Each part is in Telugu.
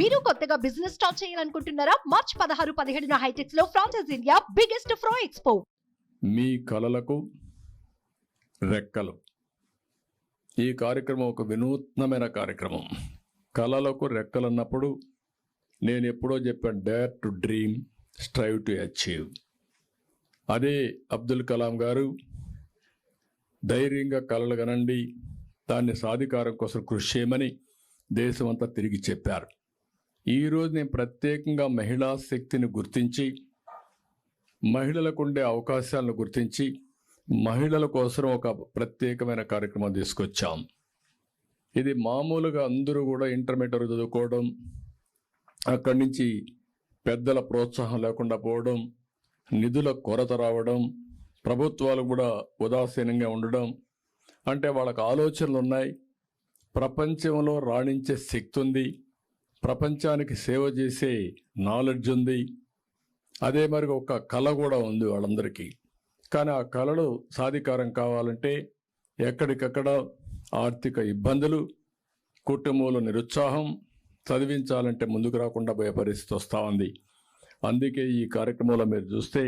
మీరు కొత్తగా బిజినెస్ స్టార్ట్ చేయాలనుకుంటున్నారా? మార్చ్ పదహారు పదిహేడున హైటెక్స్లో franchise India biggest pro expo మీ కలలకు రెక్కలు. ఈ కార్యక్రమం ఒక వినూత్నమైన కార్యక్రమం. కళలకు రెక్కలు అన్నప్పుడు నేను ఎప్పుడో చెప్పాను dare to dream strive to achieve అదే అబ్దుల్ కలాం గారు ధైర్యంగా కలలు కనండి దాన్ని సాధికారం కోసం కృషి చేయమని దేశమంతా తిరిగి చెప్పారు. ఈరోజు నేను ప్రత్యేకంగా మహిళా శక్తిని గుర్తించి మహిళలకు ఉండే అవకాశాలను గుర్తించి మహిళల కోసం ఒక ప్రత్యేకమైన కార్యక్రమం తీసుకొచ్చాం. ఇది మామూలుగా అందరూ కూడా ఇంటర్మీడియట్ చదువుకోవడం అక్కడి నుంచి పెద్దల ప్రోత్సాహం లేకుండా పోవడం నిధుల కొరత రావడం ప్రభుత్వాలు కూడా ఉదాసీనంగా ఉండడం అంటే వాళ్ళకు ఆలోచనలు ఉన్నాయి. ప్రపంచంలో రాణించే శక్తి ఉంది. ప్రపంచానికి సేవ చేసే నాలెడ్జ్ ఉంది. అదే మరి ఒక కళ కూడా ఉంది వాళ్ళందరికీ. కానీ ఆ కళలు సాధికారం కావాలంటే ఎక్కడికక్కడ ఆర్థిక ఇబ్బందులు కుటుంబంలో నిరుత్సాహం చదివించాలంటే ముందుకు రాకుండా పోయే పరిస్థితి వస్తూ ఉంది. అందుకే ఈ కార్యక్రమంలో మీరు చూస్తే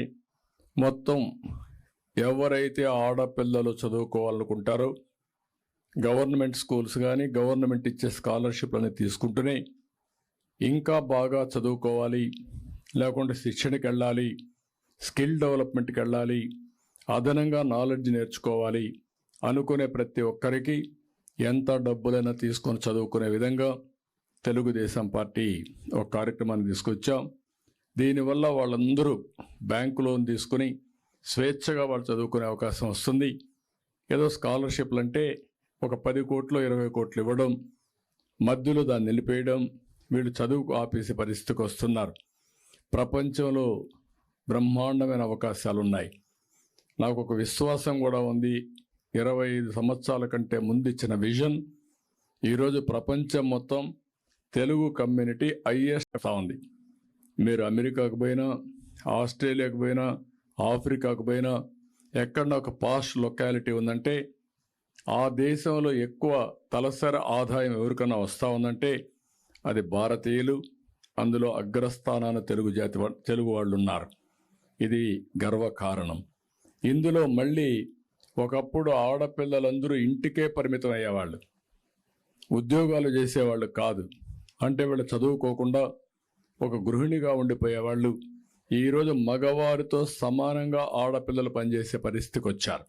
మొత్తం ఎవరైతే ఆడపిల్లలు చదువుకోవాలనుకుంటారో గవర్నమెంట్ స్కూల్స్ కానీ గవర్నమెంట్ ఇచ్చే స్కాలర్షిప్లని తీసుకుంటూనే ఇంకా బాగా చదువుకోవాలి లేకుంటే శిక్షణకి వెళ్ళాలి స్కిల్ డెవలప్మెంట్కి వెళ్ళాలి అదనంగా నాలెడ్జ్ నేర్చుకోవాలి అనుకునే ప్రతి ఒక్కరికి ఎంత డబ్బులైనా తీసుకొని చదువుకునే విధంగా తెలుగుదేశం పార్టీ ఒక కార్యక్రమాన్ని తీసుకొచ్చాం. దీనివల్ల వాళ్ళందరూ బ్యాంకు లోన్ తీసుకుని స్వేచ్ఛగా వాళ్ళు చదువుకునే అవకాశం వస్తుంది. ఏదో స్కాలర్షిప్లు అంటే ఒక పది కోట్లు ఇరవై కోట్లు ఇవ్వడం మధ్యలో దాన్ని నిలిపేయడం వీళ్ళు చదువుకు ఆపేసే పరిస్థితికి వస్తున్నారు. ప్రపంచంలో బ్రహ్మాండమైన అవకాశాలు ఉన్నాయి నాకు ఒక విశ్వాసం కూడా ఉంది. ఇరవై ఐదు సంవత్సరాల కంటే ముందు ఇచ్చిన విజన్ ఈరోజు ప్రపంచం మొత్తం తెలుగు కమ్యూనిటీ హైయెస్ట్ ఉంది. మీరు అమెరికాకు పోయినా ఆస్ట్రేలియాకు పోయినా ఆఫ్రికాకు పోయినా ఎక్కడ ఒక పాస్ట్ లొకాలిటీ ఉందంటే ఆ దేశంలో ఎక్కువ తలసరి ఆదాయం ఎవరికన్నా వస్తూ ఉందంటే అది భారతీయులు అందులో అగ్రస్థానాన తెలుగు జాతి తెలుగు వాళ్ళు ఉన్నారు ఇది గర్వకారణం ఇందులో మళ్ళీ ఒకప్పుడు ఆడపిల్లలందరూ ఇంటికే పరిమితం అయ్యేవాళ్ళు. ఉద్యోగాలు చేసేవాళ్ళు కాదు. అంటే వీళ్ళు చదువుకోకుండా ఒక గృహిణిగా ఉండిపోయేవాళ్ళు. ఈరోజు మగవారితో సమానంగా ఆడపిల్లలు పనిచేసే పరిస్థితికి వచ్చారు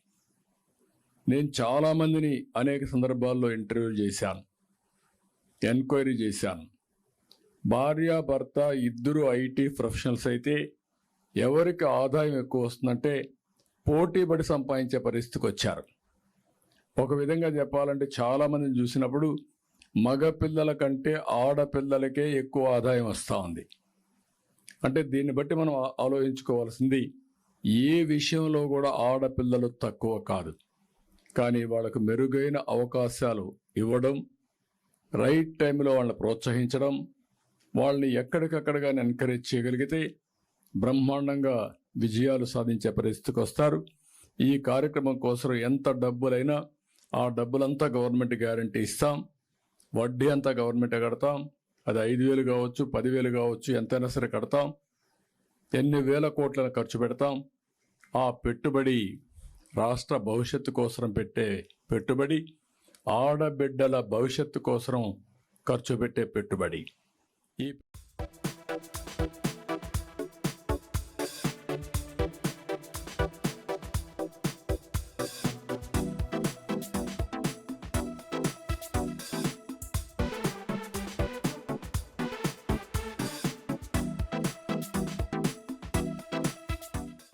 నేను చాలామందిని అనేక సందర్భాల్లో ఇంటర్వ్యూ చేశాను. ఎంక్వైరీ చేశాను భార్య భర్త ఇద్దరు ఐటీ ప్రొఫెషనల్స్ అయితే ఎవరికి ఆదాయం ఎక్కువ వస్తుందంటే పోటీపడి సంపాదించే పరిస్థితికి వచ్చారు. ఒక విధంగా చెప్పాలంటే చాలామందిని చూసినప్పుడు మగ పిల్లల కంటే ఆడపిల్లలకే ఎక్కువ ఆదాయం వస్తూ ఉంది. అంటే దీన్ని బట్టి మనం ఆలోచించుకోవాల్సింది ఏ విషయంలో కూడా ఆడపిల్లలు తక్కువ కాదు. కానీ వాళ్ళకు మెరుగైన అవకాశాలు ఇవ్వడం రైట్ టైంలో వాళ్ళని ప్రోత్సహించడం వాళ్ళని ఎక్కడికక్కడగా ఎంకరేజ్ చేయగలిగితే బ్రహ్మాండంగా విజయాలు సాధించే పరిస్థితికి వస్తారు. ఈ కార్యక్రమం కోసం ఎంత డబ్బులైనా ఆ డబ్బులంతా గవర్నమెంట్ గ్యారంటీ ఇస్తాం. వడ్డీ అంతా గవర్నమెంట్ కడతాం. అది ఐదు వేలు కావచ్చు పదివేలు కావచ్చు ఎంతైనా సరే కడతాం. ఎన్ని వేల కోట్లను ఖర్చు పెడతాం. ఆ పెట్టుబడి రాష్ట్ర భవిష్యత్తు కోసం పెట్టే పెట్టుబడి ఆడబిడ్డల భవిష్యత్తు కోసం ఖర్చు పెట్టే పెట్టుబడి. ఈ